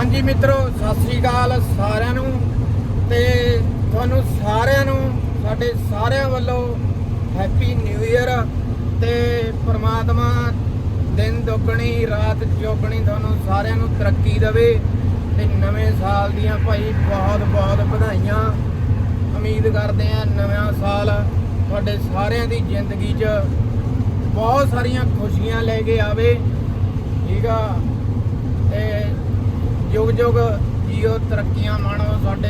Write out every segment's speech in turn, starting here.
ਹਾਂਜੀ ਮਿੱਤਰੋ, ਸਤਿ ਸ੍ਰੀ ਅਕਾਲ ਸਾਰਿਆਂ ਨੂੰ ਤੇ ਤੁਹਾਨੂੰ ਸਾਰਿਆਂ ਨੂੰ, ਸਾਡੇ ਸਾਰਿਆਂ ਵੱਲੋਂ ਹੈਪੀ ਨਿਊ ਇਅਰ ਤੇ ਪ੍ਰਮਾਤਮਾ ਦਿਨ ਦੁੱਗਣੀ, ਰਾਤ ਚੌਗਣੀ ਤੁਹਾਨੂੰ ਸਾਰਿਆਂ ਨੂੰ ਤਰੱਕੀ ਦੇਵੇ ਤੇ ਨਵੇਂ ਸਾਲ ਦੀਆਂ ਭਾਈ ਬਹੁਤ ਬਹੁਤ ਵਧਾਈਆਂ। ਉਮੀਦ ਕਰਦੇ ਆ ਨਵਾਂ ਸਾਲ ਤੁਹਾਡੇ ਸਾਰਿਆਂ ਦੀ ਜ਼ਿੰਦਗੀ 'ਚ ਬਹੁਤ ਸਾਰੀਆਂ ਖੁਸ਼ੀਆਂ ਲੈ ਕੇ ਆਵੇ। ਠੀਕ ਆ? ਤੇ ਯੁਗ ਯੁਗ ਜੀਓ ਤਰੱਕੀਆਂ ਮਾਣੋ ਸਾਡੇ,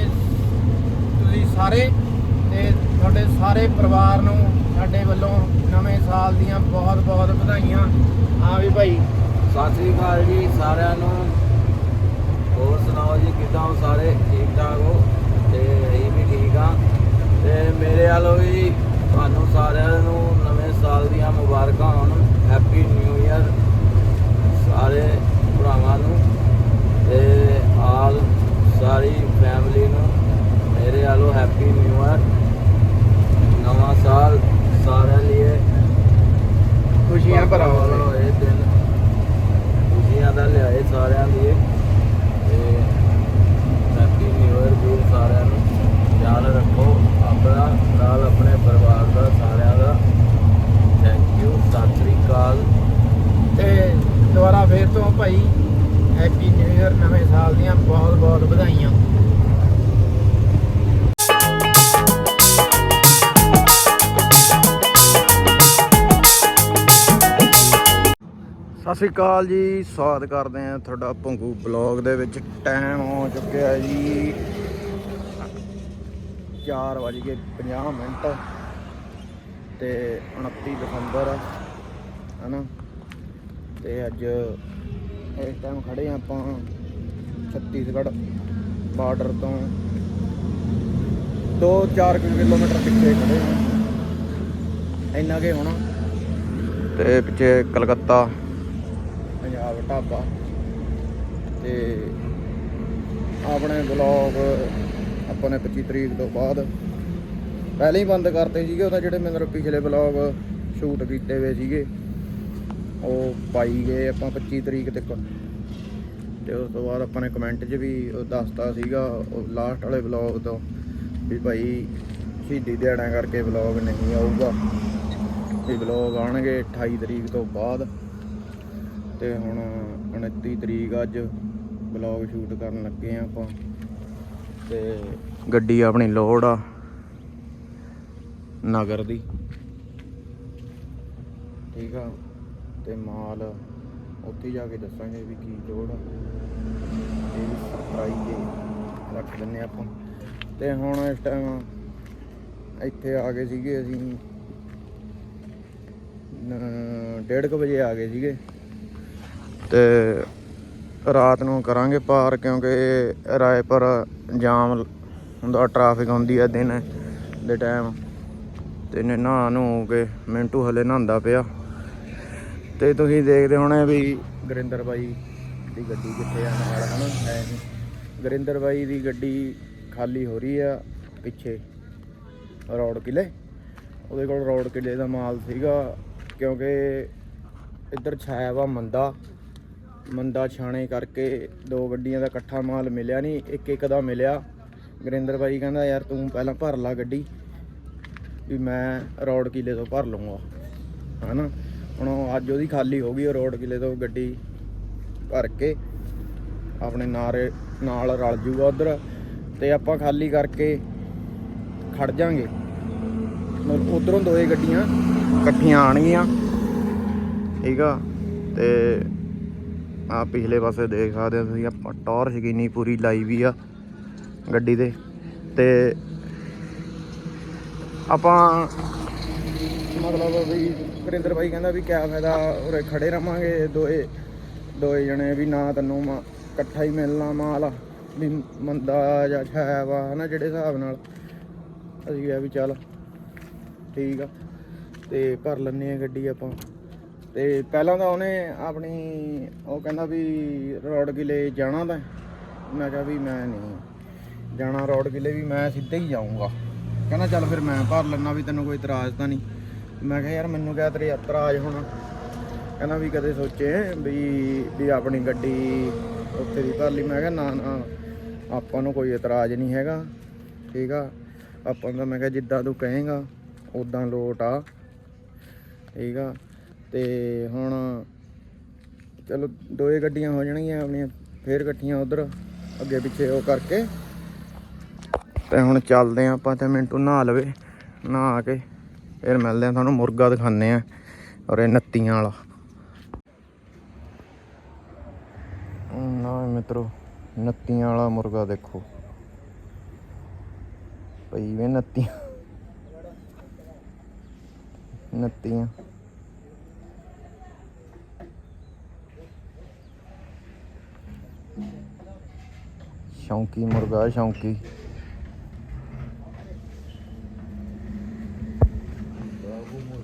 ਤੁਸੀਂ ਸਾਰੇ ਤੇ ਤੁਹਾਡੇ ਸਾਰੇ ਪਰਿਵਾਰ ਨੂੰ ਸਾਡੇ ਵੱਲੋਂ ਨਵੇਂ ਸਾਲ ਦੀਆਂ ਬਹੁਤ ਬਹੁਤ ਵਧਾਈਆਂ। ਹਾਂ ਵੀ ਭਾਈ। ਸਤਿ ਸ੍ਰੀ ਅਕਾਲ ਜੀ ਸਾਰਿਆਂ ਨੂੰ। ਹੋਰ ਸੁਣਾਓ ਜੀ, ਕਿੱਦਾਂ ਹੋ ਸਾਰੇ? ਠੀਕ ਠਾਕ ਹੋ? ਤੇ ਅਸੀਂ ਵੀ ਠੀਕ ਆ ਤੇ ਮੇਰੇ ਵੱਲੋਂ ਵੀ ਤੁਹਾਨੂੰ ਸਾਰਿਆਂ ਨੂੰ ਨਵੇਂ ਸਾਲ ਦੀਆਂ ਮੁਬਾਰਕਾਂ ਹੋਣ ਹੈਪੀ ਨਿਊ ਇਅਰ ਸਾਰੇ ਭਰਾਵਾਂ ਨੂੰ ਤੇ ਆਲ ਸਾਰੀ ਫੈਮਿਲੀ ਨੂੰ ਮੇਰੇ ਵੱਲੋਂ ਹੈਪੀ ਨਿਊ ਇਅਰ ਨਵਾਂ ਸਾਲ ਸਾਰਿਆਂ ਲਈ ਖੁਸ਼ੀਆਂ ਭਰਾ ਵੱਲੋਂ ਇਹ ਦਿਨ ਖੁਸ਼ੀਆਂ ਦਾ ਲਿਆਏ ਸਾਰਿਆਂ ਲਈ ਤੇ ਹੈਪੀ ਨਿਊ ਇਅਰ ਵੀ ਸਾਰਿਆਂ ਨੂੰ ਖਿਆਲ ਰੱਖੋ ਆਪਣਾ ਨਾਲ ਆਪਣੇ ਪਰਿਵਾਰ ਦਾ ਸਾਰਿਆਂ ਦਾ ਥੈਂਕ ਯੂ ਸਤਿ ਸ੍ਰੀ ਅਕਾਲ ਤੇ ਦੁਬਾਰਾ ਫੇਰ ਤੋਂ ਭਾਈ ਹੈਪੀ ਨਿਊ ਇਅਰ ਨਵੇਂ ਸਾਲ ਦੀਆਂ ਬਹੁਤ ਬਹੁਤ ਵਧਾਈਆਂ। ਸਤਿ ਸ਼੍ਰੀ ਅਕਾਲ ਜੀ, ਸਵਾਗਤ ਕਰਦੇ ਆ ਤੁਹਾਡਾ ਭੰਗੂ ਬਲੌਗ ਦੇ ਵਿੱਚ। ਟਾਈਮ ਹੋ ਚੁੱਕਿਆ ਜੀ 4:50 ਮਿੰਟ ਤੇ 29 ਦਸੰਬਰ ਹਨਾ? ਤੇ ਅੱਜ ਇਸ ਟਾਈਮ ਖੜੇ ਆ ਆਪਾਂ ਛੱਤੀਸਗੜ੍ਹ ਬਾਰਡਰ ਤੋਂ। 2-4 ਕਿਲੋਮੀਟਰ ਪਿੱਛੇ ਖੜੇ ਆ। ਇੰਨਾ ਕੇ ਹੋਣਾ। ਤੇ ਪਿੱਛੇ ਕਲਕੱਤਾ। ਪੰਜਾਬ ਢਾਬਾ। ਤੇ ਆਪਣੇ ਬਲੌਗ ਆਪਾਂ ਨੇ 25 ਤਰੀਕ ਤੋਂ ਬਾਅਦ ਪਹਿਲਾਂ ਹੀ ਬੰਦ ਕਰਤੇ ਸੀਗੇ ਉਹਦਾ ਜਿਹੜੇ ਮੇਰੇ ਪਿਛਲੇ ਬਲੌਗ ਸ਼ੂਟ ਕੀਤੇ ਹੋਏ ਸੀਗੇ। ਉਹ ਪਾਈ ਗਏ ਆਪਾਂ 25 ਤਰੀਕ ਤੱਕ। ਤੇ ਉਸ ਤੋਂ ਬਾਅਦ ਆਪਾਂ ਨੇ ਕਮੈਂਟ 'ਚ ਵੀ ਦੱਸਤਾ ਸੀਗਾ, ਉਹ ਲਾਸਟ ਵਾਲੇ ਬਲੌਗ ਤੋਂ ਵੀ ਭਾਈ ਸ਼ਹੀਦੀ ਦਿਹਾੜਿਆਂ ਕਰਕੇ ਬਲੌਗ ਨਹੀਂ ਆਊਗਾ। ਵੀ ਬਲੌਗ ਆਣਗੇ 28 ਤਰੀਕ ਤੋਂ ਬਾਅਦ। ਤੇ ਹੁਣ 29 ਤਰੀਕ ਅੱਜ ਬਲੌਗ ਸ਼ੂਟ ਕਰਨ ਲੱਗੇ ਆ ਆਪਾਂ। ਤੇ ਗੱਡੀ ਆਪਣੀ ਲੋਡ ਆ, ਨਗਰ ਦੀ। ਠੀਕ ਆ। ਤੇ ਮਾਲ ਉੱਥੇ ਜਾ ਕੇ ਦੱਸਾਂਗੇ ਵੀ ਕੀ ਲੋੜ ਆ। ਇਹ ਵੀ ਸਰਪ੍ਰਾਈਜ਼ ਰੱਖ ਦਿੰਨੇ ਆਪਾਂ। ਤੇ ਹੁਣ ਇਸ ਟਾਈਮ ਇੱਥੇ ਆ ਗਏ ਸੀਗੇ ਅਸੀਂ ਨ- ਡੇਢ ਕੁ ਵਜੇ ਆ ਗਏ ਸੀਗੇ। ਤੇ ਰਾਤ ਨੂੰ ਕਰਾਂਗੇ ਪਾਰ ਕਿਉਂਕਿ ਰਾਏਪੁਰ ਜਾਮ ਹੁੰਦਾ ਟ੍ਰੈਫਿਕ ਹੁੰਦੀ ਆ ਦਿਨ ਦੇ ਟਾਈਮ ਤੇ ਨੇ ਨਹਾ ਨੂੰ ਕੇ ਮਿੰਟੂ ਹਲੇ ਨਹਾਉਂਦਾ ਪਿਆ। ਤੇ ਤੁਸੀਂ ਦੇਖਦੇ ਹੋਣੇ ਵੀ ਗੁਰਿੰਦਰ ਬਾਈ ਦੀ ਗੱਡੀ ਕਿੱਥੇ ਆ, ਨਾਲ ਹਨਾ ਹੈ। ਨੀ। ਗੁਰਿੰਦਰ ਬਾਈ ਦੀ ਗੱਡੀ ਖਾਲੀ ਹੋ ਰਹੀ ਆ ਪਿੱਛੇ, ਰੋਡ ਕਿਲੇ। ਉਹਦੇ ਕੋਲ ਰੋਡ ਕਿਲੇ ਦਾ ਮਾਲ ਸੀਗਾ, ਕਿਉਂਕਿ ਇੱਧਰ ਛਾਇਆ ਵਾ ਮੰਦਾ। ਮੰਦਾ ਛਾਣੇ ਕਰਕੇ ਦੋ ਗੱਡੀਆਂ ਦਾ ਇਕੱਠਾ ਮਾਲ ਮਿਲਿਆ ਨਹੀਂ, ਇੱਕ ਇੱਕ ਦਾ ਮਿਲਿਆ। ਗਰਿੰਦਰ ਬਾਈ ਕਹਿੰਦਾ, ਯਾਰ ਤੂੰ ਪਹਿਲਾਂ ਭਰ ਲਾ ਗੱਡੀ, ਵੀ ਮੈਂ ਰੋਡ ਕਿਲੇ ਤੋਂ ਭਰ ਲਵਾਂਗਾ ਹਨਾ? ਹੁਣ ਉਹ ਅੱਜ ਉਹਦੀ ਖਾਲੀ ਹੋ ਗਈ ਉਹ ਰੋਡ ਕਿਲੇ ਤੋਂ ਗੱਡੀ ਭਰ ਕੇ। ਆਪਣੇ ਨਾਰੇ ਨਾਲ ਰਲ ਜੂਗਾ ਉਧਰ ਤੇ ਆਪਾਂ ਖਾਲੀ ਕਰਕੇ ਖੜ ਜਾਾਂਗੇ। ਮਤਲਬ ਉਧਰੋਂ ਦੋਏ ਗੱਡੀਆਂ ਇਕੱਠੀਆਂ ਆਣਗੀਆਂ ਠੀਕ ਆ? ਤੇ ਆ ਪਿਛਲੇ ਪਾਸੇ ਦੇਖ ਸਕਦੇ ਹੋ ਤੁਸੀਂ, ਆਪਾਂ ਟੌਰ ਸ਼ਕੀਨੀ ਪੂਰੀ ਲਾਈ ਵੀ ਆ ਗੱਡੀ ਤੇ। ਤੇ ਆਪਾਂ ਮਤਲਬ ਵੀ ਵਰਿੰਦਰ ਭਾਈ ਕਹਿੰਦਾ ਵੀ ਕਿਆ ਫਾਇਦਾ, ਉਰੇ ਖੜੇ ਰਵਾਂਗੇ ਦੋਏ। ਦੋਏ ਜਣੇ ਵੀ ਨਾ ਤੈਨੂੰ ਮਾ- ਇਕੱਠਾ ਹੀ ਮਿਲਣਾ ਮਾਲ ਵੀ ਮੰਦਾ ਜਾਂ ਛਾਇਆ ਵਾ, ਹਨਾ, ਜਿਹੜੇ ਹਿਸਾਬ ਨਾਲ। ਅਸੀਂ ਕਿਹਾ ਵੀ ਚੱਲ, ਠੀਕ ਆ। ਤੇ ਭਰ ਲੈਨੇ ਆ ਗੱਡੀ ਆਪਾਂ। ਤੇ ਪਹਿਲਾਂ ਤਾਂ ਉਹਨੇ ਆਪਣੀ, ਉਹ ਕਹਿੰਦਾ ਵੀ ਰੋਡ ਕਿਲੇ ਜਾਣਾ ਤਾਂ ਮੈਂ ਕਿਹਾ ਵੀ ਮੈਂ ਨਹੀਂ। ਜਾਣਾ ਰੋਡ ਕਿਲੇ ਵੀ ਮੈਂ ਸਿੱਧੇ ਹੀ ਜਾਊਂਗਾ। ਕਹਿੰਦਾ ਚੱਲ ਫਿਰ ਮੈਂ ਭਰ ਲੈਣਾ ਵੀ ਤੈਨੂੰ ਕੋਈ ਇਤਰਾਜ਼ ਤਾਂ ਨਹੀਂ। ਮੈਂ ਕਿਹਾ ਯਾਰ ਮੈਨੂੰ ਕਿਹਾ ਤੇਰੇ ਇਤਰਾਜ਼ ਹੋਣਾ। ਕਹਿੰਦਾ ਵੀ ਕਦੇ ਸੋਚੇ ਵੀ ਵੀ ਆਪਣੀ ਗੱਡੀ ਉੱਥੇ ਦੀ ਭਰ ਲਈ। ਮੈਂ ਕਿਹਾ ਨਾ ਨਾ, ਆਪਾਂ ਨੂੰ ਕੋਈ ਇਤਰਾਜ਼ ਨਹੀਂ ਹੈਗਾ, ਠੀਕ ਆ? ਆਪਾਂ ਦਾ ਮੈਂ ਕਿਹਾ ਜਿੱਦਾਂ ਤੂੰ ਕਹੇਗਾ ਉਦਾਂ ਲੋਟ ਆ, ਠੀਕ ਆ? ਤੇ ਹੁਣ ਚਲੋ, ਦੋਏ ਗੱਡੀਆਂ ਹੋ ਜਾਣਗੀਆਂ, ਆਪਣੀਆਂ ਫੇਰ ਇਕੱਠੀਆਂ ਉਧਰ, ਅੱਗੇ ਪਿੱਛੇ ਉਹ ਕਰਕੇ। ਤੇ ਹੁਣ ਚੱਲਦੇ ਆਂ ਆਪਾਂ ਤੇ ਮਿੰਟੂ ਨਹਾ ਲਵੇ, ਨਹਾ ਕੇ। ਫਿਰ ਮਿਲਦੇ ਆਂ ਤੁਹਾਨੂੰ ਮੁਰਗਾ ਦਿਖਾਣੇ ਆ ਔਰ ਇਹ ਨੱਤੀਆਂ ਵਾਲਾ। ਨਾ ਮਿੱਤਰੋ, ਨੱਤੀਆਂ ਵਾਲਾ ਮੁਰਗਾ ਦੇਖੋ। ਪਈ ਵੇ ਨੱਤੀਆਂ। ਨੱਤੀਆਂ। ਸ਼ੌਂਕੀ ਮੁਰਗਾ, ਸ਼ੌਂਕੀ।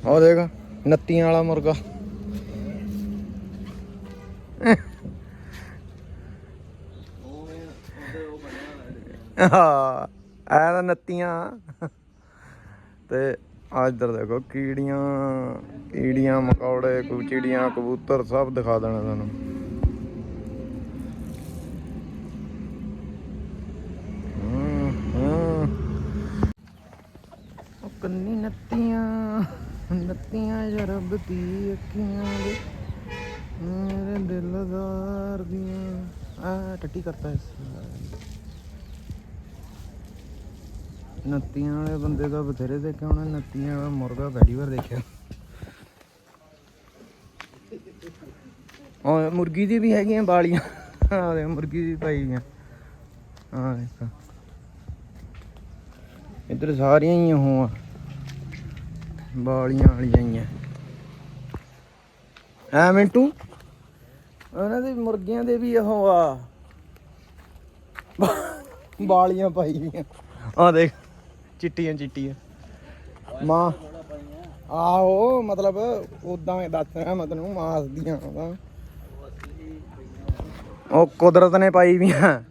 ਉਹ ਦੇਖ ਨੱਤੀਆਂ ਵਾਲਾ ਮੁਰਗਾ। ਹਾਂ ਐ ਤਾਂ ਨੱਤੀਆਂ। ਤੇ ਆ ਇੱਧਰ ਦੇਖੋ ਕੀੜੀਆਂ ਕੀੜੀਆਂ ਮਕੌੜੇ ਕੁਚੀੜੀਆਂ ਕਬੂਤਰ ਸਭ ਦਿਖਾ ਦੇਣਾ ਤੁਹਾਨੂੰ। ਹੂੰ, ਹੂੰ। ਉਹ ਕੰਨੀ ਨੱਤੀਆਂ ਦੀ ਅੱਖੀਆਂ ਦੇ ਮੇਰੇ ਦਿਲਦਾਰ ਦੀਆਂ। ਆ ਟੱਟੀ ਕਰਤਾ ਇਸ ਨੱਤੀਆਂ ਵਾਲੇ ਬੰਦੇ ਦਾ ਬਥੇਰੇ ਦੇਖਿਆ ਹੋਣਾ, ਨੱਤੀਆਂ ਵਾਲਾ ਮੁਰਗਾ ਪਹਿਲੀ ਵਾਰ ਦੇਖਿਆ। ਉਹ ਮੁਰਗੀ ਦੀ ਵੀ ਹੈਗੀਆਂ ਬਾਲੀਆਂ। ਆ ਮੁਰਗੀ ਦੀ ਪਾਈ ਗਈਆਂ ਆ ਦੇਖੋ। ਇੱਧਰ ਸਾਰੀਆਂ ਹੀ ਉਹ ਆ। ਬਾਲੀਆਂ ਵਾਲੀਆਂ ਹੀ ਐ ਮਿੰਟੂ ਉਹਨਾਂ ਦੇ ਮੁਰਗੀਆਂ ਦੇ ਵੀ ਉਹ ਆ। ਬਾਲੀਆਂ ਪਾਈ ਗਈਆਂ ਆ ਦੇਖ, ਚਿੱਟੀਆਂ ਚਿੱਟੀਆਂ। ਮਾਂ, ਆਹੋ, ਮਤਲਬ ਉਦਾਂ ਦੱਸ ਰਿਹਾ ਮੈਂ ਤੈਨੂੰ, ਮਾਸ ਦੀਆਂ ਉਹ ਕੁਦਰਤ ਨੇ ਪਾਈ ਵੀ ਆ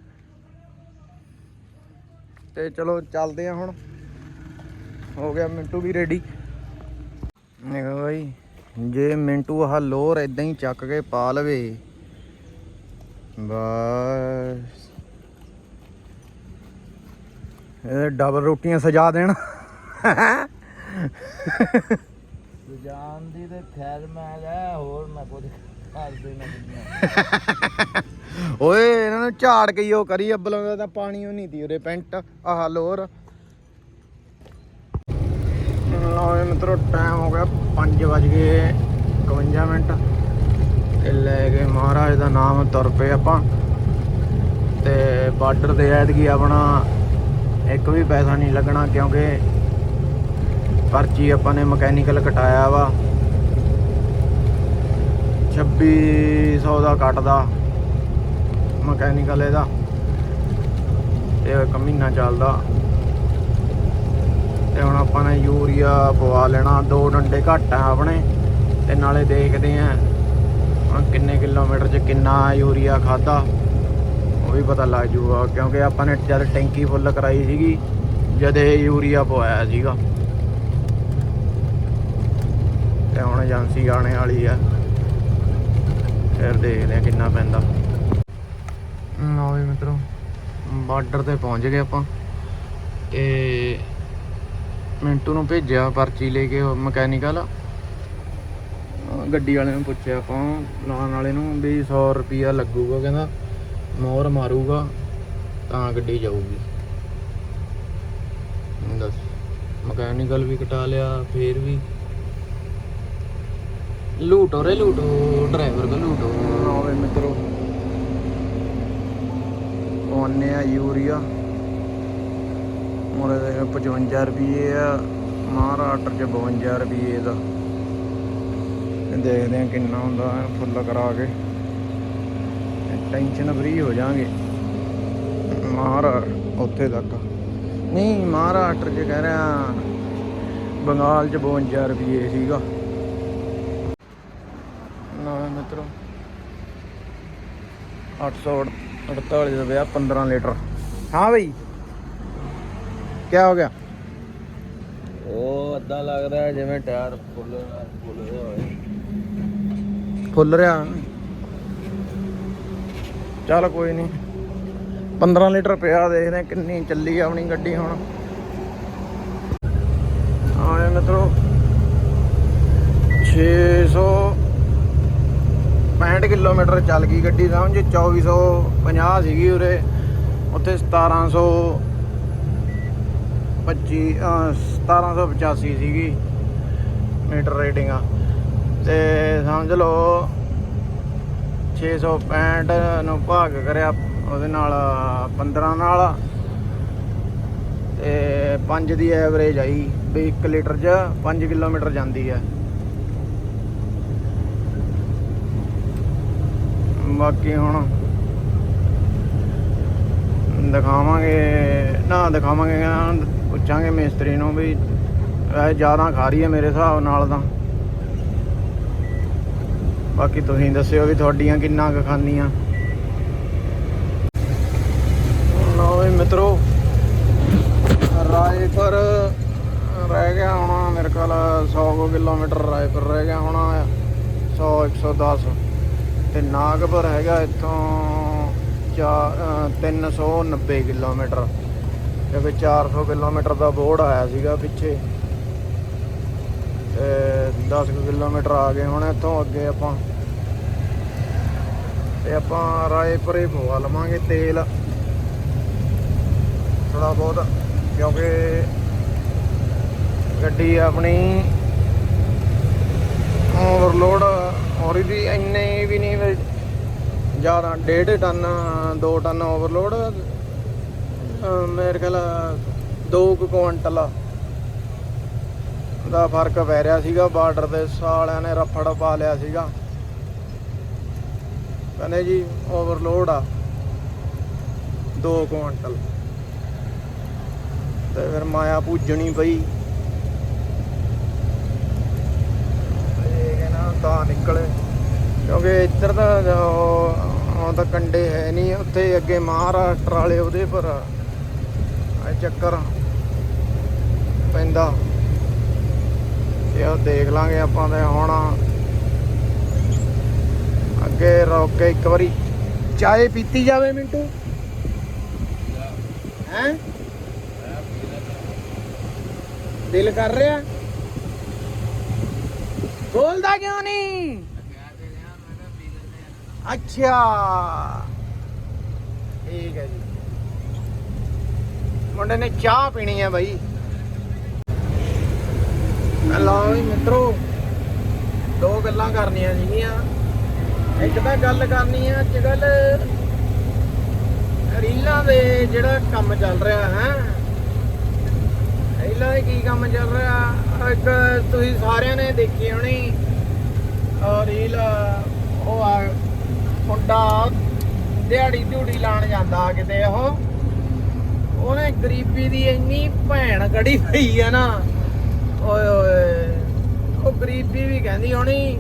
ਤੇ ਚਲੋ, ਚੱਲਦੇ ਆ ਹੁਣ। ਹੋ ਗਿਆ ਮਿੰਟੂ ਵੀ ਰੈਡੀ ਦੇਖੋ ਬਾਈ ਜੇ ਮਿੰਟੂ ਆਹ ਲੋਰ ਇਦਾਂ ਹੀ ਚੱਕ ਕੇ ਪਾ ਲਵੇ। ਬਸ। ਇਹ ਡਬਲ ਰੋਟੀਆਂ ਸਜਾ ਦੇਣ। ਜਾਨ ਦੀ ਤੇ ਖੈਰ ਮੈਂ ਗਿਆ ਹੋਰ ਨਾ ਕੁਝ ਕਰ ਦੇ ਨਾ ਦੁਨੀਆ। ਓਏ ਇਹਨਾਂ ਨੂੰ ਝਾੜ ਕੇ ਉਹ ਕਰੀ ਅੱਬਲੋਂ ਦਾ ਤਾਂ ਪਾਣੀ ਉਹ ਨਹੀਂ ਤੀ ਉਰੇ ਪੈਂਟ ਆਹ ਲੋਰ। ਲਓ ਜੀ ਮਿੱਤਰੋ ਟਾਈਮ ਹੋ ਗਿਆ 5 ਵਜ ਗਏ 51 ਮਿੰਟ ਤੇ ਲੈ ਕੇ ਮਹਾਰਾਜ ਦਾ ਨਾਮ ਤੁਰ ਪਏ ਆਪਾਂ। ਤੇ ਬਾਰਡਰ ਦੇ ਐਤਕੀ ਆਪਣਾ ਇੱਕ ਵੀ ਪੈਸਾ ਨਹੀਂ ਲੱਗਣਾ ਕਿਉਂਕਿ ਪਰਚੀ ਆਪਾਂ ਨੇ ਮਕੈਨੀਕਲ ਕਟਾਇਆ ਵਾ। 2600 ਦਾ ਕੱਟਦਾ ਮਕੈਨੀਕਲ ਇਹਦਾ। ਇਹ ਇੱਕ ਮਹੀਨਾ ਚੱਲਦਾ। ਤੇ ਹੁਣ ਆਪਾਂ ਨੇ ਯੂਰੀਆ ਪਵਾ ਲੈਣਾ, ਦੋ ਡੰਡੇ ਘੱਟ ਆ ਆਪਣੇ, ਤੇ ਨਾਲੇ ਦੇਖਦੇ ਆ ਹੁਣ ਕਿੰਨੇ ਕਿਲੋਮੀਟਰ 'ਚ ਕਿੰਨਾ ਯੂਰੀਆ ਖਾਦਾ ਉਹ ਵੀ ਪਤਾ ਲੱਗ ਜੂਗਾ ਕਿਉਂਕਿ ਆਪਾਂ ਨੇ ਜਦ ਟੈਂਕੀ ਫੁੱਲ ਕਰਾਈ ਸੀਗੀ, ਜਦ ਇਹ ਯੂਰੀਆ ਪਵਾਇਆ ਸੀਗਾ। ਤੇ ਹੁਣ ਏਜੰਸੀ ਆਣੇ ਵਾਲੀ ਆ, ਫਿਰ ਦੇਖਦੇ ਆ ਕਿੰਨਾ ਪੈਂਦਾ। ਲਓ ਵੀ ਮਿੱਤਰੋ, ਬਾਰਡਰ ਤੇ ਪਹੁੰਚ ਗਏ ਆਪਾਂ, ਤੇ ਮਿੰਟੂ ਨੂੰ ਭੇਜਿਆ ਪਰਚੀ ਲੈ ਕੇ ਮਕੈਨੀਕਲ। ਗੱਡੀ ਵਾਲੇ ਨੂੰ ਪੁੱਛਿਆ ਆਪਾਂ, ਲਾਉਣ ਵਾਲੇ ਨੂੰ ਵੀ 100 ਰੁਪਿਆ ਲੱਗੂਗਾ, ਕਹਿੰਦਾ ਮੋਹਰ ਮਾਰੂਗਾ, ਤਾਂ ਗੱਡੀ ਜਾਊਗੀ। ਦੱਸ, ਮਕੈਨੀਕਲ ਵੀ ਕਟਾ ਲਿਆ, ਫੇਰ ਵੀ। ਲੂਟੋ ਰੇ ਲੂਟੋ, ਡਰਾਈਵਰ ਕੋ ਲੂਟੋ। ਆਵੇ ਮਿੱਤਰੋ ਪਾਉਨੇ ਆ ਯੂਰੀਆ। ਮੋਰੇ ਦੇ 55 ਰੁਪਏ ਆ ਮਹਾਰਾਸ਼ਟਰ ਚ 52 ਰੁਪਏ ਦਾ। ਦੇਖਦੇ ਆ ਕਿੰਨਾ ਹੁੰਦਾ ਫੁੱਲ ਕਰਾ ਕੇ। ਟੈਨਸ਼ਨ ਫਰੀ ਹੋ ਜਾਾਂਗੇ। ਮਹਾਰਾ ਉੱਥੇ ਤੱਕ। ਨਹੀਂ ਮਹਾਰਾਸ਼ਟਰ ਚ ਕਹਿ ਰਿਹਾ, ਬੰਗਾਲ ਚ 52 ਰੁਪਏ ਸੀਗਾ। ਨਾ ਮਿੱਤਰੋ 848 ਦਾ ਵਿਆਹ 15 ਲੀਟਰ। ਹਾਂ ਬਈ। ਕੀ ਹੋ ਗਿਆ? ਉਹ ਅੱਧਾ ਲੱਗ ਰਿਹਾ ਜਿਵੇਂ ਟਾਇਰ ਫੁੱਲ ਫੁੱਲ ਹੋਏ। ਫੁੱਲ ਰਿਹਾ। ਚੱਲ ਕੋਈ ਨਹੀਂ 15 ਲੀਟਰ ਪਿਆ ਦੇਖਦੇ ਕਿੰਨੀ ਚੱਲੀ ਆਪਣੀ ਗੱਡੀ ਹੁਣ। ਆਏ ਮਿੱਤਰੋ 600 65 ਕਿਲੋਮੀਟਰ ਚੱਲ ਗਈ ਗੱਡੀ ਸਮਝ 2450 ਸੀਗੀ ਉਰੇ। ਉੱਥੇ 1700 25 ਅਹ 1785 ਸੀਗੀ ਮੀਟਰ ਰੇਟਿੰਗ। ਆ ਤੇ ਸਮਝ ਲਓ 665 ਨੂੰ ਭਾਗ ਕਰਿਆ ਉਹਦੇ ਨਾਲ 15 ਨਾਲ। ਤੇ 5 ਦੀ ਐਵਰੇਜ ਆਈ ਵੀ 1 ਲੀਟਰ 'ਚ 5 ਕਿਲੋਮੀਟਰ ਜਾਂਦੀ ਹੈ ਬਾਕੀ ਹੁਣ ਦਿਖਾਵਾਂਗੇ, ਨਾ ਦਿਖਾਵਾਂਗੇ ਪੁੱਛਾਂਗੇ ਮਿਸਤਰੀ ਨੂੰ ਵੀ, ਇਹ ਜ਼ਿਆਦਾ ਖਾ ਰਹੀ ਹੈ ਮੇਰੇ ਹਿਸਾਬ ਨਾਲ ਤਾਂ। ਬਾਕੀ ਤੁਸੀਂ ਦੱਸਿਓ ਵੀ ਤੁਹਾਡੀਆਂ ਕਿੰਨਾ ਕੁ ਖਾਨੀਆਂ ਲਓ ਵੀ ਮਿੱਤਰੋ, ਰਾਏਪੁਰ ਰਹਿ ਗਿਆ ਹੋਣਾ ਮੇਰੇ ਕੋਲ 100 ਕੁ ਕਿਲੋਮੀਟਰ ਰਾਏਪੁਰ ਰਹਿ ਗਿਆ ਹੋਣਾ 100 110 ਤੇ ਨਾਗਪੁਰ ਹੈਗਾ ਇੱਥੋਂ ਚਾ- ਅਹ 390 ਕਿਲੋਮੀਟਰ। ਕਿਉਂਕਿ 400 ਕਿਲੋਮੀਟਰ ਦਾ ਬੋਰਡ ਆਇਆ ਸੀਗਾ ਪਿੱਛੇ। ਤੇ 10 ਕੁ ਕਿਲੋਮੀਟਰ ਆ ਗਏ ਹੁਣ ਇੱਥੋਂ ਅੱਗੇ ਆਪਾਂ। ਤੇ ਆਪਾਂ ਰਾਏਪੁਰ ਹੀ ਪਵਾ ਲਵਾਂਗੇ ਤੇਲ। ਥੋੜਾ ਬਹੁਤ, ਕਿਉਂਕਿ ਗੱਡੀ ਆਪਣੀ ਓਵਰਲੋਡ ਔਰ ਵੀ ਇੰਨੇ ਵੀ ਨਹੀਂ, ਜ਼ਿਆਦਾ ਡੇਢ ਟਨ 2 ਟਨ ਓਵਰਲੋਡ ਮੇਰੇ ਖਿਆਲ 2 ਕੁਇੰਟਲ ਦਾ ਫ਼ਰਕ ਪੈ ਰਿਹਾ ਸੀਗਾ, ਬਾਰਡਰ ਤੇ ਸਾਲਿਆਂ ਨੇ ਰਫੜ ਪਾ ਲਿਆ ਸੀਗਾ। ਕਹਿੰਦੇ ਜੀ ਓਵਰਲੋਡ ਆ। 2 ਕੁਇੰਟਲ। ਤੇ ਫਿਰ ਮਾਇਆ ਪੂਜਣੀ ਪਈ। ਤਾਂ ਨਿਕਲੇ। ਕਿਉਂਕਿ ਇੱਧਰ ਦਾ ਉਹ ਤਾਂ ਕੰਡੇ ਹੈ ਨਹੀਂ, ਉੱਥੇ ਅੱਗੇ ਮਹਾਰਾਸ਼ਟਰ ਵਾਲੇ ਉਹਦੇ ਪਰ ਚੱਕਰ ਪੈਂਦਾ। ਤੇ ਉਹ ਦੇਖ ਲਾਂਗੇ ਆਪਾਂ ਤੇ ਹੁਣ। ਅੱਗੇ ਰੁਕ ਕੇ ਇੱਕ ਵਾਰੀ ਚਾਹ ਪੀਤੀ ਜਾਵੇ ਮਿੰਟੂ। ਹੈਂ? ਦਿਲ ਕਰ ਰਿਹਾ? ਬੋਲਦਾ ਕਿਉਂ ਨਹੀਂ? ਅੱਛਾ ਠੀਕ ਹੈ ਜੀ ਮੁੰਡੇ ਨੇ ਚਾਹ ਪੀਣੀ ਹੈ ਬਾਈ। ਲਓ ਵੀ ਮਿੱਤਰੋ, ਦੋ ਗੱਲਾਂ ਕਰਨੀਆਂ ਸੀਗੀਆਂ। ਇੱਕ ਤਾਂ ਗੱਲ ਕਰਨੀ ਆ ਅੱਜ ਕੱਲ ਰੀਲਾਂ ਦੇ ਜਿਹੜਾ ਕੰਮ ਚੱਲ ਰਿਹਾ, ਹੈ? ਰੀਲਾਂ ਦੇ ਕੀ ਕੰਮ ਚੱਲ ਰਿਹਾ? ਇੱਕ ਤੁਸੀਂ ਸਾਰਿਆਂ ਨੇ ਦੇਖੀ ਹੋਣੀ ਰੀਲ, ਉਹ ਆ ਮੁੰਡਾ ਦਿਹਾੜੀ ਦਿਹੜੀ ਲਾਣ ਜਾਂਦਾ ਕਿਤੇ ਉਹ। ਉਹਨੇ ਗਰੀਬੀ ਦੀ ਇੰਨੀ ਭੈਣ ਕੜੀ ਪਈ ਆ ਨਾ। ਓਏ ਓਏ। ਉਹ ਗਰੀਬੀ ਵੀ ਕਹਿੰਦੀ ਹੋਣੀ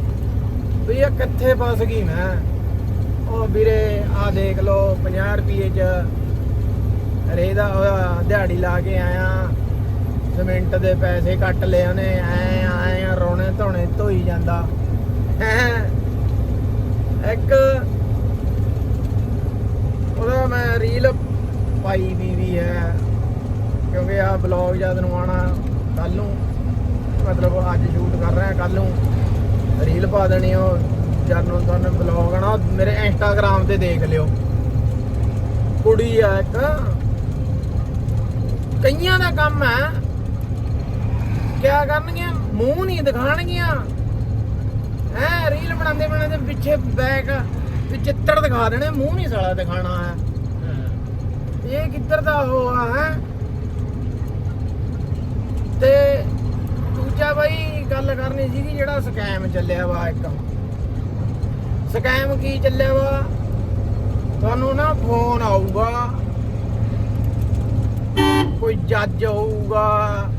ਵੀ ਇਹ ਕਿੱਥੇ ਫਸ ਗਈ ਮੈਂ। ਉਹ ਵੀਰੇ ਆ ਦੇਖ ਲਓ 50 ਰੁਪਏ ਚ ਰੇਦਾ ਉਹਦਾ ਦਿਹਾੜੀ ਲਾ ਕੇ ਆਇਆ। ਸਿਮੈਂਟ ਦੇ ਪੈਸੇ ਕੱਟ ਲਏ ਉਹਨੇ, ਐ ਐ, ਰੋਣੇ ਧੋਣੇ ਧੋਈ ਜਾਂਦਾ। ਇੱਕ ਉਹਦਾ ਮੈਂ ਰੀਲ ਭਾਈ ਵੀ ਵੀ ਹੈ। ਕਿਉਂਕਿ ਆ ਬਲੌਗ ਜਦ ਨੂੰ ਆਣਾ ਕੱਲ ਨੂੰ, ਮਤਲਬ ਅੱਜ ਸ਼ੂਟ ਕਰ ਰਿਹਾ ਕੱਲ ਨੂੰ। ਰੀਲ ਪਾ ਦੇਣੀ ਉਹ ਜਦ ਨੂੰ ਤੁਹਾਨੂੰ ਬਲੌਗ ਆਣਾ ਮੇਰੇ ਇੰਸਟਾਗ੍ਰam ਤੇ ਦੇਖ ਲਿਓ। ਕੁੜੀ ਆ ਇੱਕ। ਕਈਆਂ ਦਾ ਕੰਮ ਹੈ, ਕਿਆ ਕਰਨਗੀਆਂ? ਮੂੰਹ ਨਹੀਂ ਦਿਖਾਣਗੀਆਂ ਹੈ ਰੀਲ ਬਣਾਉਂਦੇ ਬਣਾਉਂਦੇ ਪਿੱਛੇ ਬੈਕ ਤੇ ਚਿੱਤਰ ਦਿਖਾ ਦੇਣੇ, ਮੂੰਹ ਨਹੀਂ ਸਾਲਾ ਦਿਖਾਣਾ ਹੈ। ਇਹ ਕਿੱਧਰ ਦਾ ਉਹ ਆ, ਹੈ? ਤੇ ਦੂਜਾ ਬਾਈ ਗੱਲ ਕਰਨੀ ਸੀਗੀ ਜਿਹੜਾ ਸਕੈਮ ਚੱਲਿਆ ਵਾ ਇੱਕ। ਸਕੈਮ ਕੀ ਚੱਲਿਆ ਵਾ? ਤੁਹਾਨੂੰ ਨਾ ਫੋਨ ਆਊਗਾ। ਕੋਈ ਜੱਜ ਹੋਊਗਾ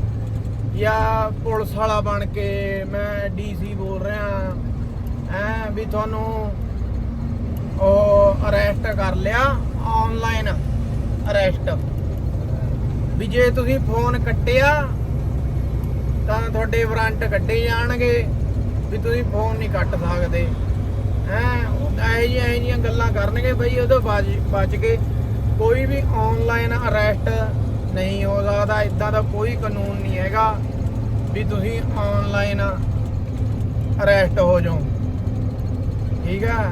ਜਾਂ ਪੁਲਿਸ ਵਾਲਾ ਬਣ ਕੇ ਮੈਂ ਡੀਸੀ ਬੋਲ ਰਿਹਾ। ਐ ਵੀ ਤੁਹਾਨੂੰ ਉਹ ਅਰੈਸਟ ਕਰ ਲਿਆ ਆਨਲਾਈਨ ਅਰੈਸਟ। ਵੀ ਜੇ ਤੁਸੀਂ ਫੋਨ ਕੱਟਿਆ, ਤਾਂ ਤੁਹਾਡੇ ਵਾਰੰਟ ਕੱਢੇ ਜਾਣਗੇ ਵੀ ਤੁਸੀਂ ਫੋਨ ਨਹੀਂ ਕੱਟ ਸਕਦੇ। ਹੈ, ਉਹ ਇਹੋ ਜਿਹੀਆਂ ਇਹੋ ਜਿਹੀਆਂ ਗੱਲਾਂ ਕਰਨਗੇ ਬਈ, ਉਹਦੇ ਬਚ ਕੇ ਕੋਈ ਵੀ ਆਨਲਾਈਨ ਅਰੈਸਟ ਨਹੀਂ ਹੋ ਸਕਦਾ, ਇਦਾਂ ਦਾ ਕੋਈ ਕਾਨੂੰਨ ਨਹੀਂ ਹੈਗਾ ਵੀ ਤੁਸੀਂ ਆਨਲਾਈਨ ਅਰੈਸਟ ਹੋ ਜਾਓ। ਠੀਕ ਹੈ?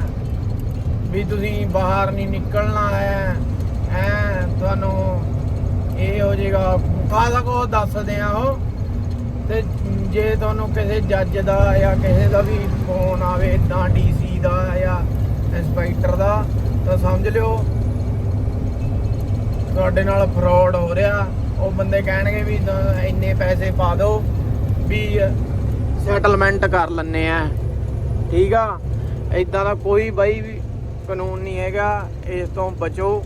ਵੀ ਤੁਸੀਂ ਬਾਹਰ ਨਹੀਂ ਨਿਕਲਣਾ ਹੈ। ਐ ਤੁਹਾਨੂੰ ਇਹ ਹੋ ਜਾਏਗਾ ਕਾਹਦਾ ਕੋ ਦੱਸਦੇ ਆ ਉਹ? ਤੇ ਜੇ ਤੁਹਾਨੂੰ ਕਿਸੇ ਜੱਜ ਦਾ ਜਾਂ ਕਿਸੇ ਦਾ ਵੀ ਫੋਨ ਆਵੇ ਇਦਾਂ ਡੀਸੀ ਦਾ ਜਾਂ ਇੰਸਪੈਕਟਰ ਦਾ, ਤਾਂ ਸਮਝ ਲਿਓ ਤੁਹਾਡੇ ਨਾਲ ਫਰਾਡ ਹੋ ਰਿਹਾ। ਉਹ ਬੰਦੇ ਕਹਿਣਗੇ ਵੀ ਇੰਨੇ ਪੈਸੇ ਪਾ ਦਿਓ ਵੀ ਸੈਟਲਮੈਂਟ ਕਰ ਲੈਣੇ ਆ। ਠੀਕ ਆ? ਇਦਾਂ ਦਾ ਕੋਈ ਬਾਈ ਵੀ ਕਾਨੂੰਨ ਨਹੀਂ ਹੈਗਾ, ਇਸ ਤੋਂ ਬਚੋ।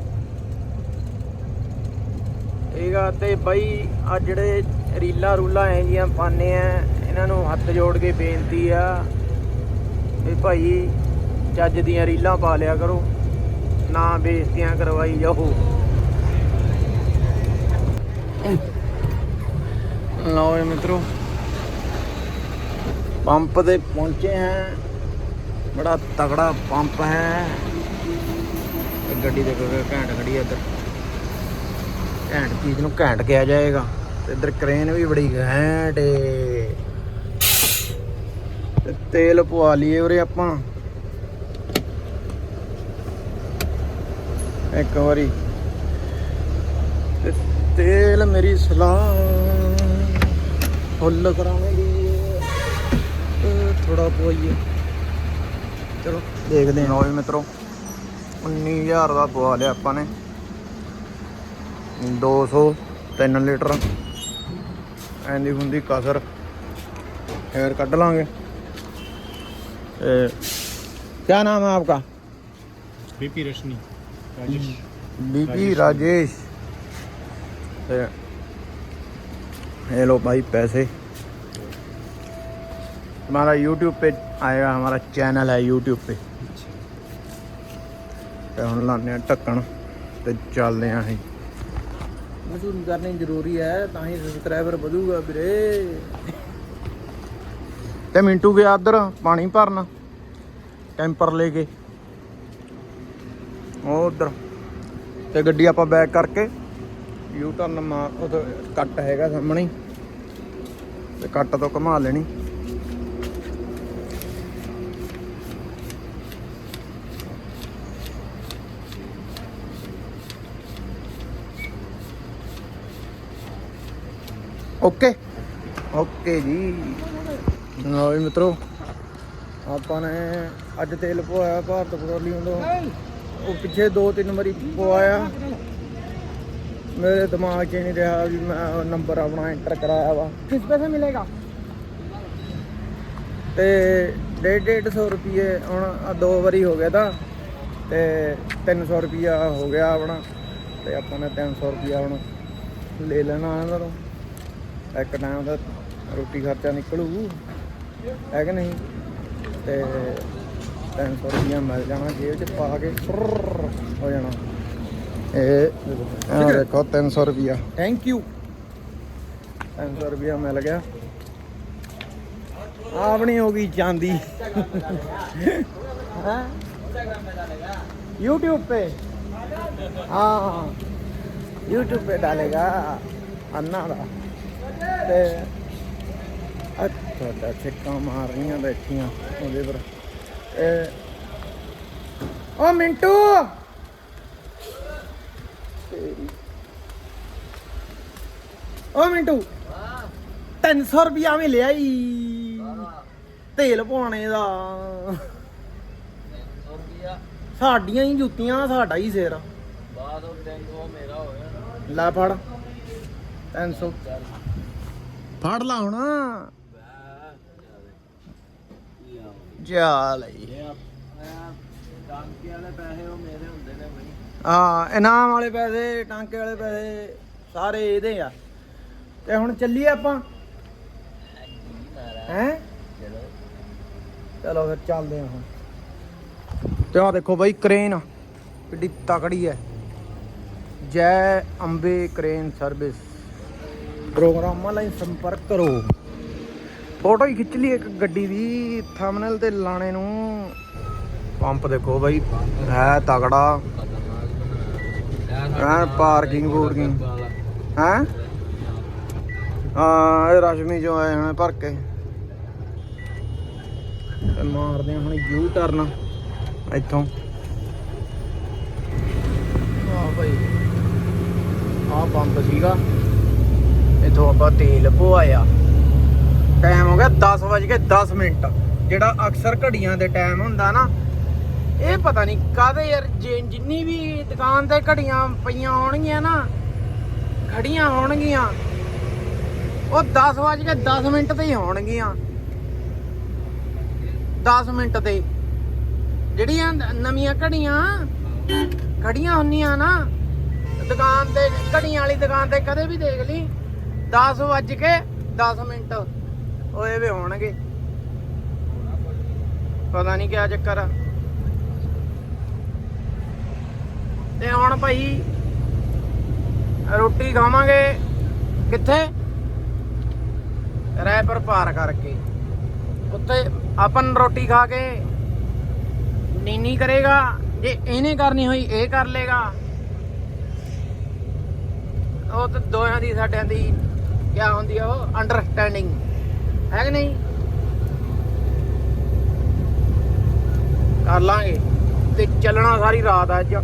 ਠੀਕ ਆ, ਤੇ ਬਾਈ ਆ ਜਿਹੜੇ ਰੀਲਾਂ ਰੂਲਾਂ ਐ ਜੀਆਂ ਪਾਣੇ ਆ, ਇਹਨਾਂ ਨੂੰ ਹੱਥ ਜੋੜ ਕੇ ਬੇਨਤੀ ਆ ਵੀ ਭਾਈ ਚੱਜ ਦੀਆਂ ਰੀਲਾਂ ਪਾ ਲਿਆ ਕਰੋ, ਨਾ ਬੇਇੱਜ਼ਤੀਆਂ ਕਰਵਾਈ ਜਾਓ। ਲਓ ਜੀ ਮਿੱਤਰੋ, ਪੰਪ ਤੇ ਪਹੁੰਚੇ ਹੈ ਬੜਾ ਤਗੜਾ ਪੰਪ ਹੈ। ਗੱਡੀ ਦੇ ਕਿ ਘੈਂਟ ਖੜੀ ਹੈ ਇੱਧਰ। ਘੈਂਟ ਚੀਜ਼ ਨੂੰ ਘੈਂਟ ਕਿਹਾ ਜਾਏਗਾ। ਤੇ ਇੱਧਰ ਕ੍ਰੇਨ ਵੀ ਬੜੀ ਘੈਂਟ ਏ। ਤੇ ਤੇਲ ਪਵਾ ਲਈਏ ਉਰੇ ਆਪਾਂ। ਇੱਕ ਵਾਰੀ। ਤੇ ਤੇਲ ਮੇਰੀ ਸਲਾਹ। ਫੁੱਲ ਕਰਾਂਗੇ ਥੋੜਾ ਪਵਾਈਏ। ਚਲੋ ਦੇਖਦੇ ਹਾਂ ਓਏ ਮਿੱਤਰੋ। 19000 ਦਾ ਪਵਾ ਲਿਆ ਆਪਾਂ ਨੇ। 200 3 ਲੀਟਰ ਐਂਦੀ ਹੁੰਦੀ ਕਸਰ ਫੇਰ ਕੱਢ ਲਾਂਗੇ ਕੀ ਨਾਮ ਹੈ ਆਪਕਾ बीपी रश्मि राजेश बीपी राजेश ये ये लो भाई पैसे हमारा YouTube पे आएगा हमारा चैनल है YouTube पे ਤੇ ਹੁਣ ਲਾਉਂਦੇ ਆ ਢੱਕਣ ਤੇ ਚੱਲਦੇ ਆ ਅਸੀਂ ਮਸ਼ਹੂਰੀ ਕਰਨੀ ਜ਼ਰੂਰੀ ਹੈ, ਤਾਂ ਹੀ ਸਬਸਕ੍ਰਾਈਬਰ ਵਧੂਗਾ ਵੀਰੇ। ਤੇ ਮਿੰਟੂ ਗਿਆ ਉਧਰ, ਪਾਣੀ ਭਰਨ। ਟੈਂਪਰ ਲੈ ਕੇ। ਉਹ ਉਧਰ। ਤੇ ਗੱਡੀ ਆਪਾਂ ਬੈਕ ਕਰਕੇ ਯੂ ਟਰਨ ਮਾਰ ਉਹ ਕੱਟ ਹੈਗਾ ਸਾਹਮਣੇ। ਤੇ ਕੱਟ ਤੋਂ ਘੁਮਾ ਲੈਣੀ। ਓਕੇ। ਓਕੇ ਜੀ। ਲਓ ਜੀ ਮਿੱਤਰੋ ਆਪਾਂ ਨੇ ਅੱਜ ਤੇਲ ਪਵਾਇਆ ਭਾਰਤ ਪੈਟਰੋਲੀਅਮ ਤੋਂ। ਉਹ ਪਿੱਛੇ ਦੋ ਤਿੰਨ ਵਾਰੀ ਪਵਾਇਆ। ਮੇਰੇ ਦਿਮਾਗ 'ਚ ਨਹੀਂ ਰਿਹਾ ਵੀ ਮੈਂ ਨੰਬਰ ਆਪਣਾ ਐਂਟਰ ਕਰਾਇਆ ਵਾ। ਕਿਸ ਪੈਸੇ ਮਿਲੇਗਾ? ਤੇ 150 ਰੁਪਏ ਹੁਣ ਦੋ ਵਾਰੀ ਹੋ ਗਿਆ ਤਾਂ। ਤੇ 300 ਰੁਪਿਆ ਹੋ ਗਿਆ ਆਪਣਾ। ਤੇ ਆਪਾਂ ਨੇ 300 ਰੁਪਿਆ ਹੁਣ ਲੈ ਲੈਣਾ ਇਹਨਾਂ ਤੋਂ। ਇੱਕ ਟਾਈਮ ਦਾ ਰੋਟੀ ਖਰਚਾ ਨਿਕਲੂ ਹੈ ਕਿ ਨਹੀਂ ਤੇ 300 ਰੁਪਿਆ ਮਿਲ ਜਾਣਾ ਜੇਬ 'ਚ ਪਾ ਕੇ ਫੁਰਰ ਹੋ ਜਾਣਾ ਇਹ ਇਹ ਦੇਖੋ 300 ਰੁਪਿਆ ਥੈਂਕ ਯੂ 300 ਰੁਪਿਆ ਮਿਲ ਗਿਆ ਆਪਣੀ ਹੋ ਗਈ ਚਾਂਦੀ ਹਾਂ YouTube पे हाँ YouTube पे डालेगा अन्ना ਦਾ ਤੇ ਅੱਛਾ ਅੱਛਾ ਛਿੱਕਾਂ ਮਾਰ ਰਹੀਆਂ ਬੈਠੀਆਂ ਉਹਦੇ ਪਰ। ਇਹ ਓ ਮਿੰਟੂ! ਤੇਰੀ ਓ ਮਿੰਟੂ 300 ਰੁਪਿਆ ਮੈਂ ਲਿਆ ਈ ਤੇਲ ਪਾਉਣੇ ਦਾ। ਸਾਡੀਆਂ ਹੀ ਜੁੱਤੀਆਂ ਸਾਡਾ ਹੀ ਸਿਰ। ਬਾਅਦ ਉਹ ਟੈਂਕੋ ਮੇਰਾ ਹੋਇਆ ਲੈ ਫੜ। 300 ਫੜ ਲਾ ਹੁਣ। ਜਾ ਲਈ। ਟਾਂਕੇ ਵਾਲੇ ਪੈਸੇ ਉਹ ਮੇਰੇ ਹੁੰਦੇ ਨੇ ਬਈ ਹਾਂ, ਇਨਾਮ ਵਾਲੇ ਪੈਸੇ, ਟਾਂਕੇ ਵਾਲੇ ਪੈਸੇ, ਸਾਰੇ ਇਹਦੇ ਆ। ਤੇ ਹੁਣ ਚੱਲੀਏ ਆਪਾਂ। ਹੈ? ਚਲੋ ਫਿਰ ਚੱਲਦੇ ਹਾਂ ਹੁਣ। ਤੇ ਆ ਦੇਖੋ ਬਾਈ ਕ੍ਰੇਨ ਕਿੱਡੀ ਤਕੜੀ ਹੈ ਜੈ ਅੰਬੇ ਕ੍ਰੇਨ ਸਰਵਿਸ ਪ੍ਰੋਗਰਾਮਾਂ ਲਈ ਸੰਪਰਕ ਕਰੋ। ਫੋਟੋ ਹੀ ਖਿੱਚ ਲਈ ਇੱਕ ਗੱਡੀ ਦੀ ਥੰਬਨੇਲ ਤੇ ਲਾਣੇ ਨੂੰ। ਪੰਪ ਦੇਖੋ ਬਾਈ, ਹੈ ਤਗੜਾ। ਐਨ ਪਾਰਕਿੰਗ ਪੂਰਕਿੰਗ ਹੈ? ਹਾਂ, ਇਹ ਰਸ਼ਮੀ ਚੋਂ ਆਏ ਹਨ ਭਰ ਕੇ। ਤੇ ਮਾਰਦੇ ਹੁਣ ਯੂ ਟਰਨ ਇੱਥੋਂ। ਆ ਭਾਈ ਆ ਪੰਪ ਸੀਗਾ। ਇਥੋਂ ਆਪਾਂ ਤੇਲ ਪਵਾਇਆ। ਟਾਈਮ ਹੋ ਗਿਆ 10 ਵਜ ਕੇ 10 ਮਿੰਟ। ਜਿਹੜਾ ਅਕਸਰ ਘੜੀਆਂ ਦੇ ਟਾਈਮ ਹੁੰਦਾ ਨਾ, ਇਹ ਪਤਾ ਨਹੀਂ ਕਾਹਦੇ ਯਾਰ ਜਿੰਨੀ ਵੀ ਦੁਕਾਨ ਤੇ ਘੜੀਆਂ ਪਈਆਂ ਹੋਣਗੀਆਂ ਨਾ ਖੜੀਆਂ ਹੋਣਗੀਆਂ, ਉਹ 10 ਵਜ ਕੇ 10 ਮਿੰਟ ਤੇ ਹੀ ਹੋਣਗੀਆਂ। 10 ਮਿੰਟ ਤੇ। ਜਿਹੜੀਆਂ ਨਵੀਆਂ ਘੜੀਆਂ ਖੜੀਆਂ ਹੁੰਦੀਆਂ ਨਾ, ਦੁਕਾਨ ਤੇ, ਘੜੀਆਂ ਵਾਲੀ ਦੁਕਾਨ ਤੇ ਕਦੇ ਵੀ ਦੇਖ ਲਈ। 10 ਵਜ ਕੇ 10 ਮਿੰਟ। ਹੋਏ ਵੇ ਹੋਣਗੇ। ਪਤਾ ਨਹੀਂ ਕਿਆ ਚੱਕਰ ਆ। ਤੇ ਹੁਣ ਭਾਈ, ਰੋਟੀ ਖਾਵਾਂਗੇ ਕਿੱਥੇ? ਰੈਪਰ ਪਾਰ ਕਰਕੇ। ਉੱਥੇ ਆਪਾਂ ਰੋਟੀ ਖਾ ਕੇ ਨੀਨੀ ਕਰੇਗਾ। ਜੇ ਇਹਨੇ ਕਰਨੀ ਹੋਈ, ਇਹ ਕਰ ਲੇਗਾ। ਉਹ ਤੇ ਦੋਹਾਂ ਦੀ, ਸਾਡਿਆਂ ਦੀ ਕਿਆ ਹੁੰਦੀ ਆ ਉਹ? ਅੰਡਰਸਟੈਂਡਿੰਗ ਹੈ ਕਿ ਨਹੀਂ? ਕਰ ਲਾਂਗੇ। ਤੇ ਚੱਲਣਾ ਸਾਰੀ ਰਾਤ ਅੱਜ।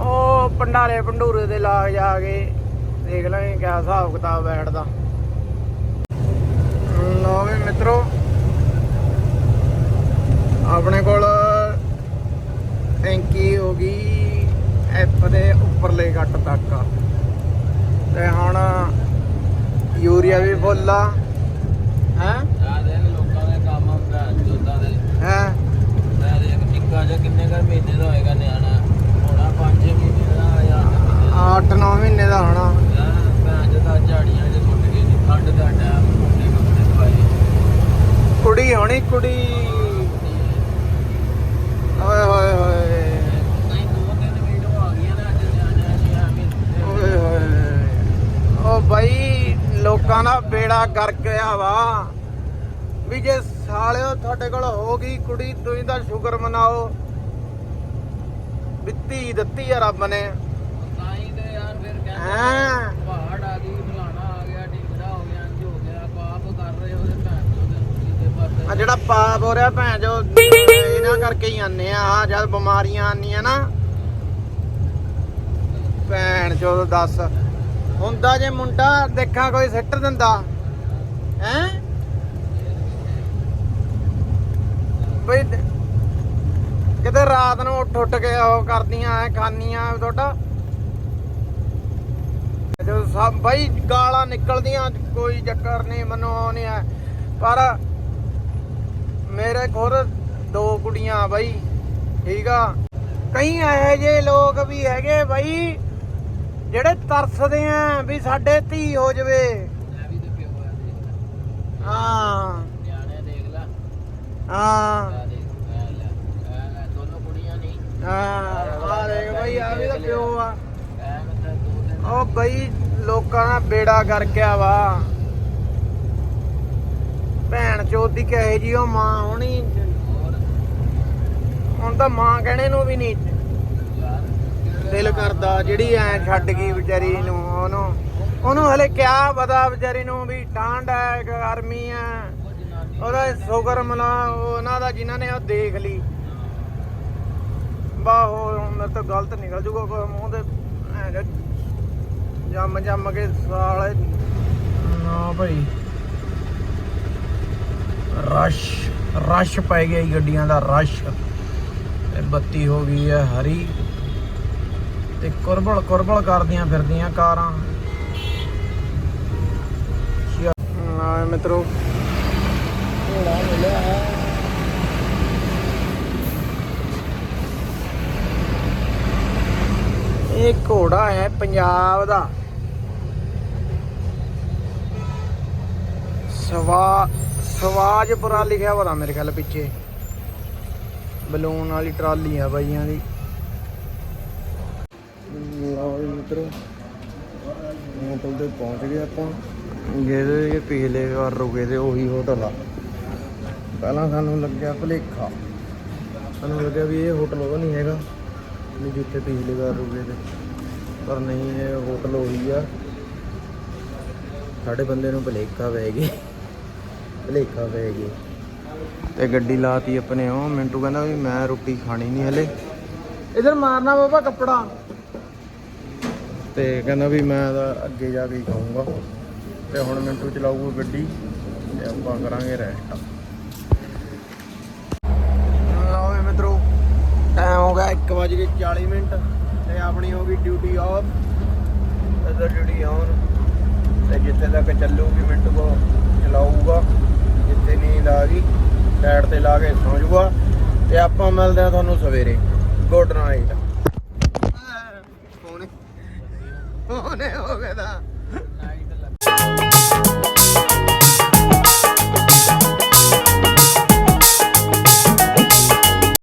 ਉਹ ਪੰਡਾਰੇ ਪੰਡੂਰੇ ਦੇ ਲਾਗ ਜਾ ਕੇ ਦੇਖ ਲਾਂਗੇ ਕਿਆ ਹਿਸਾਬ ਕਿਤਾਬ ਬੈਠਦਾ ਲਓ ਵੀ ਮਿੱਤਰੋ, ਆਪਣੇ ਕੋਲ ਟੈਂਕੀ ਹੋ ਗਈ ਐਪ ਦੇ ਉੱਪਰਲੇ ਗੱਟ ਤੱਕ ਤੇ ਹੁਣ ਯੂਰੀਆ ਵੀ ਫੁੱਲ ਆ ਹੈ ਆ ਦੇ ਲੋਕਾਂ ਦੇ ਕੰਮ ਹੁੰਦਾ ਜੋਤਾਂ ਦੇ ਹੈ ਮੈਂ ਦੇਖ ਨਿੱਕਾ ਜਿਹਾ ਕਿੰਨੇ ਕਰ ਮਹੀਨੇ ਦਾ ਹੋਏਗਾ ਨਿਆਣਾ ਹੋਣਾ 5 ਮਹੀਨੇ ਦਾ ਜਾਂ 8-9 ਮਹੀਨੇ ਦਾ ਹੋਣਾ ਭੈਣ ਜਦਾ ਝਾੜੀਆਂ ਜੇ ਸੁੱਟ ਗਏ ਸੀ ਠੰਡ ਦਾ ਟਾਈਮ ਮੋਟੇ ਕੱਪੜੇ ਪਾਏ ਕੁੜੀ ਹੋਣੀ ਕੁੜੀ ਓਏ ਹੋਏ ਹੋਏ ਨਹੀਂ ਦੋ ਤਿੰਨ ਵੀਡੀਓ ਆ ਗਈਆਂ ਨੇ ਅੱਜ ਨਿਆਣਿਆਂ ਦੀਆਂ ਵੀ ਓਏ ਹੋਏ ਓ ਬਾਈ ਲੋਕਾਂ ਦਾ ਬੇੜਾ ਗਰਕ ਆ ਵਾ। ਵੀ ਜੇ ਸਾਲਿਓ ਤੁਹਾਡੇ ਕੋਲ ਹੋ ਗਈ ਕੁੜੀ ਤੁਸੀਂ ਤਾਂ ਸ਼ੁਕਰ ਮਨਾਓ। ਵੀ ਧੀ ਦਿੱਤੀ ਆ ਰੱਬ ਨੇ। ਤਾਂ ਹੀ ਤੇ ਯਾਰ ਫਿਰ ਕਹਿੰਦੇ ਹਾਂ? ਪਹਾੜ ਆ ਗਈ ਫਲਾਣਾ ਆ ਗਿਆ ਢਿੰਗੜਾ ਹੋ ਗਿਆ ਇੰਜ ਹੋ ਗਿਆ ਪਾਪ ਕਰ ਰਹੇ ਭੈਣ ਚੋਦ ਦੇ ਪਰ ਆ ਜਿਹੜਾ ਪਾਪ ਹੋ ਰਿਹਾ ਭੈਣ ਜੋ ਇਹਨਾਂ ਕਰਕੇ ਹੀ ਆਨੇ ਆ। ਜਦ ਬਿਮਾਰੀਆਂ ਆਨੀਆਂ ਨਾ ਭੈਣ ਚੋ ਦੱਸ। ਹੁੰਦਾ ਜੇ ਮੁੰਡਾ ਦੇਖਾਂ ਕੋਈ ਸਿੱਟ ਦਿੰਦਾ। ਹੈ? ਬਈ ਕਿਤੇ ਰਾਤ ਨੂੰ ਉੱਠ ਉੱਠ ਕੇ ਉਹ ਕਰਦੀਆਂ, ਐ ਖਾਨੀਆਂ ਤੁਹਾਡਾ ਜੋ ਸਭ ਬਈ ਗਾਲਾਂ ਨਿਕਲਦੀਆਂ, ਕੋਈ ਚੱਕਰ ਨਹੀਂ, ਮੈਨੂੰ ਉਹ ਨਹੀਂ ਹੈ। ਪਰ ਮੇਰੇ ਖੁਦ ਦੋ ਕੁੜੀਆਂ ਬਈ, ਠੀਕ ਆ। ਕਈ ਇਹੋ ਜਿਹੇ ਲੋਕ ਵੀ ਹੈਗੇ ਬਈ, ਜਿਹੜੇ ਤਰਸਦੇ ਆ ਵੀ ਸਾਡੇ ਧੀ ਹੋ ਜਵੇ ਮੈਂ ਵੀ ਤੇ ਪਿਓ ਆ ਦੇਖ ਲੈ ਹਾਂ। ਨਿਆਣੇ ਦੇਖ ਲੈ। ਹਾਂ। ਆ ਦੇਖ ਇਹ ਲੈ ਇਹ ਲੈ। ਦੋਨੋਂ ਕੁੜੀਆਂ ਨਹੀਂ। ਹਾਂ ਆ ਦੇਖ ਬਾਈ ਆ ਵੀ ਤਾਂ ਪਿਓ ਆ। ਇਹ ਮਤਲਬ ਦੋ ਦਿਨ ਉਹ ਬਈ ਲੋਕਾਂ ਦਾ ਬੇੜਾ ਕਰ ਗਿਆ ਵਾ। ਭੈਣ ਚੋਦ ਦੀ ਕਹੇ ਜੀ ਉਹ ਮਾਂ ਹੋਣੀ ਹੋਰ? ਹੁਣ ਤਾਂ ਮਾਂ ਕਹਿਣੇ ਨੂੰ ਵੀ ਨਹੀਂ ਯਾਰ ਦਿਲ ਕਰਦਾ ਜਿਹੜੀ ਐ ਛੱਡ ਗਈ ਵਿਚਾਰੀ ਨੂੰ ਉਹਨੂੰ। ਉਹਨੂੰ ਹਲੇ ਕਿਆ ਪਤਾ ਵਿਚਾਰੀ ਨੂੰ ਵੀ ਠੰਡ ਹੈ ਗਰਮੀ ਹੈ। ਉਹਦਾ ਸ਼ੁਕਰ ਮਨਾ ਉਹਨਾਂ ਦਾ ਜਿਨ੍ਹਾਂ ਨੇ ਉਹ ਦੇਖ ਲਈ। ਬਾਹੋ ਮੇਰੇ ਤੋਂ ਗਲਤ ਨਿਕਲ ਜੂਗਾ ਕੋਈ ਮੂੰਹ ਦੇ ਜੰਮ ਜੰਮ ਕੇ ਸਾਲੇ। ਨਾ ਭਾਈ। ਰਸ਼ ਰਸ਼ ਪੈ ਗਿਆ ਗੱਡੀਆਂ ਦਾ, ਰਸ਼। ਤੇ ਬੱਤੀ ਹੋ ਗਈ ਹੈ ਹਰੀ। ਤੇ ਕੁਰਬਲ ਕੁਰਬਲ ਕਰਦੀਆਂ ਫਿਰਦੀਆਂ ਕਾਰਾਂ। ਨਾ ਇਹ ਘੋੜਾ ਹੈ ਪੰਜਾਬ ਦਾ। ਸਵਾ ਸਵਾਜਪੁਰਾ ਲਿਖਿਆ ਹੋਇਆ ਮੇਰੇ ਖਿਆਲ ਪਿੱਛੇ। ਬਲੂਨ ਵਾਲੀ ਟਰਾਲੀ ਆ ਬਾਈਆਂ ਦੀ। ਲਓ ਮਿੱਤਰੋ ਹੋਟਲ ਤੇ ਪਹੁੰਚ ਗਏ ਆਪਾਂ। ਜਿਹੜੇ ਇਹ ਪਿਛਲੇ ਵਾਰ ਰੁਕੇ ਤੇ ਉਹੀ ਹੋਟਲ ਆ। ਪਹਿਲਾਂ ਸਾਨੂੰ ਲੱਗਿਆ ਭੁਲੇਖਾ। ਸਾਨੂੰ ਲੱਗਿਆ ਵੀ ਇਹ ਹੋਟਲ ਉਹ ਨਹੀਂ ਹੈਗਾ ਵੀ ਜਿੱਥੇ ਪਿਛਲੀ ਵਾਰ ਰੁਕੇ ਤੇ। ਪਰ ਨਹੀਂ ਇਹ ਹੋਟਲ ਉਹੀ ਆ। ਸਾਡੇ ਬੰਦੇ ਨੂੰ ਭੁਲੇਖਾ ਪੈ ਗਿਆ। ਭੁਲੇਖਾ ਪੈ ਗਿਆ। ਤੇ ਗੱਡੀ ਲਾਤੀ ਆਪਣੇ ਉਹ ਮਿੰਟੂ ਕਹਿੰਦਾ ਵੀ ਮੈਂ ਰੋਟੀ ਖਾਣੀ ਨਹੀਂ ਹਲੇ। ਇਧਰ ਮਾਰਨਾ ਬਾਬਾ ਕੱਪੜਾ। ਤੇ ਕਹਿੰਦਾ ਵੀ ਮੈਂ ਅੱਗੇ ਜਾ ਕੇ ਖਾਊਂਗਾ। ਤੇ ਹੁਣ ਮਿੰਟੂ ਚਲਾਊਗਾ ਗੱਡੀ ਤੇ ਆਪਾਂ ਕਰਾਂਗੇ ਰੈਸਟ ਲਓ ਵੀ ਮਿੱਤਰੋ ਟਾਈਮ ਹੋ ਗਿਆ 1:40 ਮਿੰਟ ਤੇ ਆਪਣੀ ਹੋ ਗਈ ਡਿਊਟੀ ਆਫ ਇਧਰ ਡਿਊਟੀ ਆਨ ਤੇ ਜਿੱਥੇ ਤੱਕ ਚੱਲੂਗੀ ਮਿੰਟੂ ਕੋ, ਚਲਾਊਗਾ। ਜਿੱਥੇ ਨੀਂਦ ਆ ਗਈ ਟਾਇਰ ਤੇ ਲਾ ਕੇ ਸੌਂ ਜਾਊਗਾ। ਤੇ ਆਪਾਂ ਮਿਲਦੇ ਆ ਤੁਹਾਨੂੰ ਸਵੇਰੇ। ਗੁੱਡ ਨਾਈਟ ਫੋਨ ਹੋ ਗਿਆ ਤਾਂ।